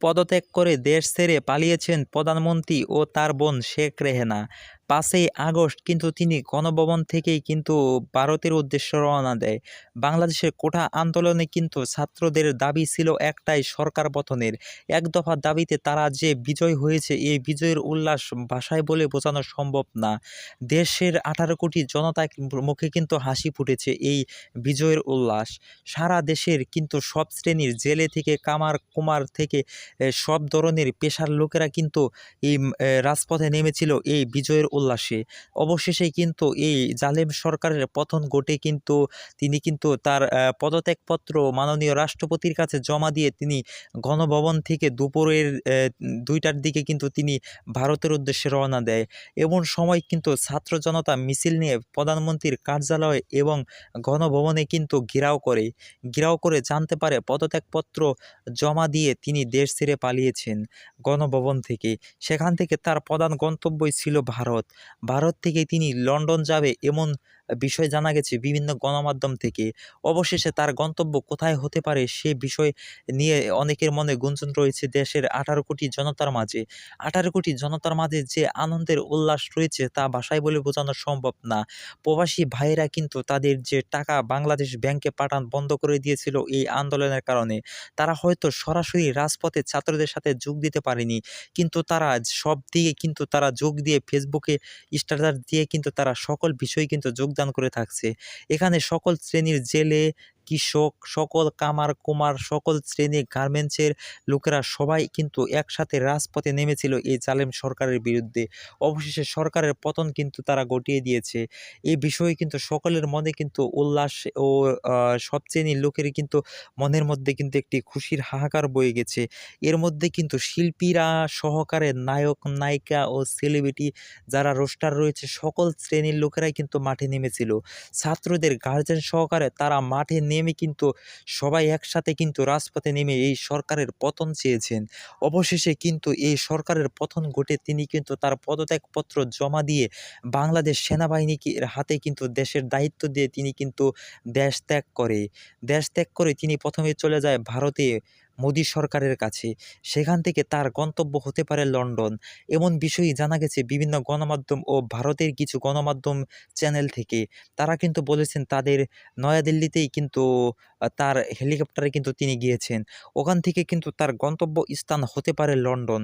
পদত্যাগ করে দেশ ছেড়ে পালিয়েছেন প্রধানমন্ত্রী ও তার বোন শেখ রেহেনা। পাঁচই আগস্ট কিন্তু তিনি গণভবন থেকেই কিন্তু ভারতের উদ্দেশ্যে রওনা দেয়। বাংলাদেশের কোঠা আন্দোলনে কিন্তু ছাত্রদের দাবি ছিল একটাই, সরকার পতনের। এক দফা দাবিতে তারা যে বিজয় হয়েছে, এই বিজয়ের উল্লাস ভাষায় বলে বোঝানো সম্ভব না। দেশের আঠারো কোটি জনতা মুখে কিন্তু হাসি ফুটেছে এই বিজয়ের উল্লাস। সারা দেশের কিন্তু সব শ্রেণির জেলে থেকে, কামার কুমার থেকে সব ধরনের পেশার লোকেরা কিন্তু এই রাজপথে নেমেছিল এই বিজয়ের উল্লাসে। অবশেষে কিন্তু এই জালেম সরকারের পতন ঘটে কিন্তু তিনি কিন্তু তার পদত্যাগপত্র মাননীয় রাষ্ট্রপতির কাছে জমা দিয়ে তিনি গণভবন থেকে দুপুরের দুইটার দিকে কিন্তু তিনি ভারতের উদ্দেশ্যে রওনা দেয়। এমন সময় কিন্তু ছাত্র জনতা মিছিল নিয়ে প্রধানমন্ত্রীর কার্যালয় এবং গণভবনে কিন্তু ঘেরাও করে। ঘেরাও করে জানতে পারে পদত্যাগপত্র জমা দিয়ে তিনি দেশ ছেড়ে পালিয়েছেন গণভবন থেকে। সেখান থেকে তার প্রধান গন্তব্যই ছিল ভারত। ভারত থেকে তিনি লন্ডন যাবে এমন বিষয় জানা গেছে বিভিন্ন গণমাধ্যম থেকে। অবশেষে তার গন্তব্য কোথায় হতে পারে সে বিষয় নিয়ে অনেকের মনে গুঞ্জন রয়েছে দেশের আঠারো কোটি জনতার মাঝে। আঠারো কোটি জনতার মাঝে যে আনন্দের উল্লাস রয়েছে তা ভাষায় বলে বোঝানো সম্ভব না। প্রবাসী ভাইয়েরা কিন্তু তাদের যে টাকা বাংলাদেশ ব্যাংকে পাঠান বন্ধ করে দিয়েছিল এই আন্দোলনের কারণে। তারা হয়তো সরাসরি রাজপথে ছাত্রদের সাথে যোগ দিতে পারেনি, কিন্তু তারা সব দিকে কিন্তু তারা যোগ দিয়ে ফেসবুকে স্ট্যাটাস দিয়ে কিন্তু তারা সকল বিষয় কিন্তু যোগদান করে থাকছে। এখানে সকল শ্রেণির জেলে কৃষক, সকল কামার, কুমার, সকল শ্রেণি গার্মেন্টসের লোকেরা সবাই কিন্তু একসাথে রাজপথে নেমেছিল এই জালেম সরকারের বিরুদ্ধে। অবশেষে সরকারের পতন কিন্তু তারা ঘটিয়ে দিয়েছে। এই বিষয়ে কিন্তু সকলের মনে কিন্তু উল্লাস ও সব শ্রেণির লোকেরই কিন্তু মনের মধ্যে কিন্তু একটি খুশির হাহাকার বয়ে গেছে। এর মধ্যে কিন্তু শিল্পীরা সহকারে নায়ক, নায়িকা ও সেলিব্রিটি যারা রোস্টার রয়েছে, সকল শ্রেণির লোকেরাই কিন্তু মাঠে নেমেছিল। ছাত্রদের গার্জেন সহকারে তারা মাঠে নেমে কিন্তু সবাই একসাথে কিন্তু রাজপথে নেমে এই সরকারের পতন চেয়েছেন। অবশেষে কিন্তু এই সরকারের পতন ঘটে তিনি কিন্তু তার পদত্যাগপত্র জমা দিয়ে বাংলাদেশ সেনাবাহিনীকে হাতে কিন্তু দেশের দায়িত্ব দিয়ে তিনি কিন্তু দেশ ত্যাগ করে। দেশ ত্যাগ করে তিনি প্রথমে চলে যায় ভারতে। মোদী সরকারের কাছে। সেখান থেকে তার গন্তব্য হতে পারে লন্ডন। এমন বিষয়ই জানা গেছে বিভিন্ন গণমাধ্যম ও ভারতের কিছু গণমাধ্যম চ্যানেল থেকে। তারা কিন্তু বলেছেন তাদের নয়াদিল্লিতেই কিন্তু তার হেলিকপ্টারে কিন্তু তিনি গিয়েছেন। ওখান থেকে কিন্তু তার গন্তব্য স্থান হতে পারে লন্ডন।